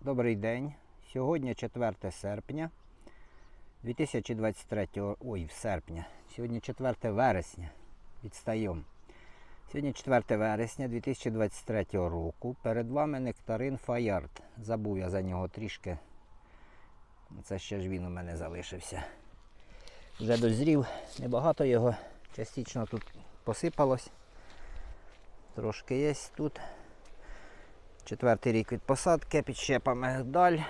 Добрий день. Сьогодні 4 серпня 2023 Ой, в серпня. Сьогодні 4 вересня. Відстаємо. Сьогодні 4 вересня 2023 року. Перед вами нектарин Фаярд. Забув я за нього трішки. Це ще ж він у мене залишився. Вже дозрів. Небагато його. Частично тут посипалось. Трошки є тут. Четвертий рік від посадки, підщепами далі.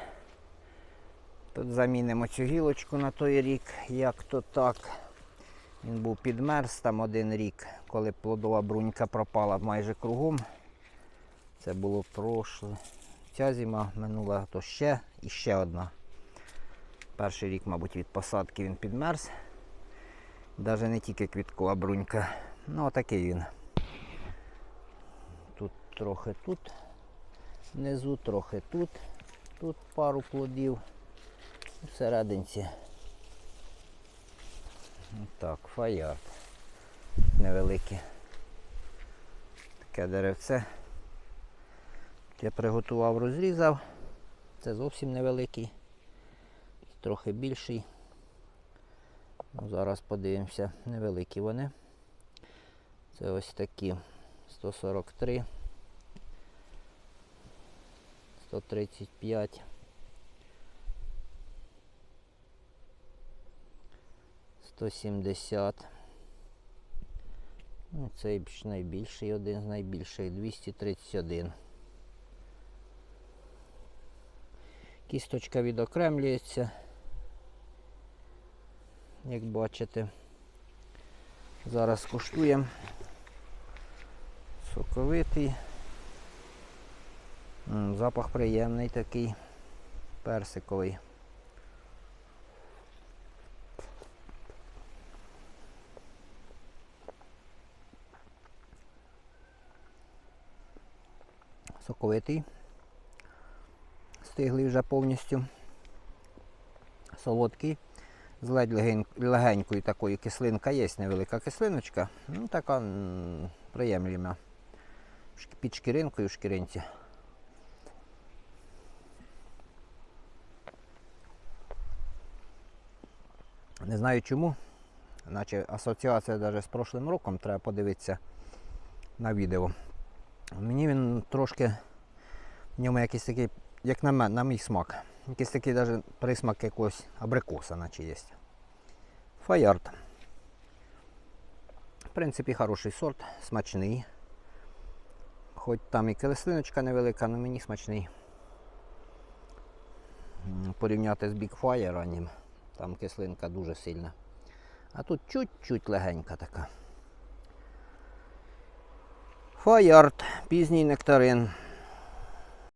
Тут замінимо цю гілочку на той рік, як то так. Він був підмерз там один рік, коли плодова брунька пропала майже кругом. Це було прошле. Ця зима минула, то ще і ще одна. Перший рік, мабуть, від посадки він підмерз. Навіть не тільки квіткова брунька. Ну, отакий він. Тут трохи тут внизу, трохи тут, тут пару плодів. Всерединці. Так, фаярд. Невелике. Таке деревце. Я приготував, розрізав. Це зовсім невеликий. Трохи більший. Ну, зараз подивимося, невеликі вони. Це ось такі 143. 135. 170. Ну, цей найбільший, один з найбільших, 231. Кісточка відокремлюється, як бачите. Зараз куштуємо. Соковитий. Запах приємний такий, персиковий. Соковитий. Стиглий вже повністю. Солодкий. З ледь легень- легенькою такою кислинка є, невелика кислиночка. Ну, така приємліма. Під шкіринкою в шкіринці. Не знаю чому. Наче асоціація навіть з прошлим роком, треба подивитися на відео. Мені він трошки в ньому якийсь такий, як на мене, на мій смак. Якийсь такий навіть присмак якогось абрикоса, наче є. Фаярд. В принципі, хороший сорт, смачний. Хоч там і килислиночка невелика, але мені смачний. Порівняти з Big Fire раннім, там кислинка дуже сильна. А тут чуть-чуть легенька така. Фаярд, пізній нектарин.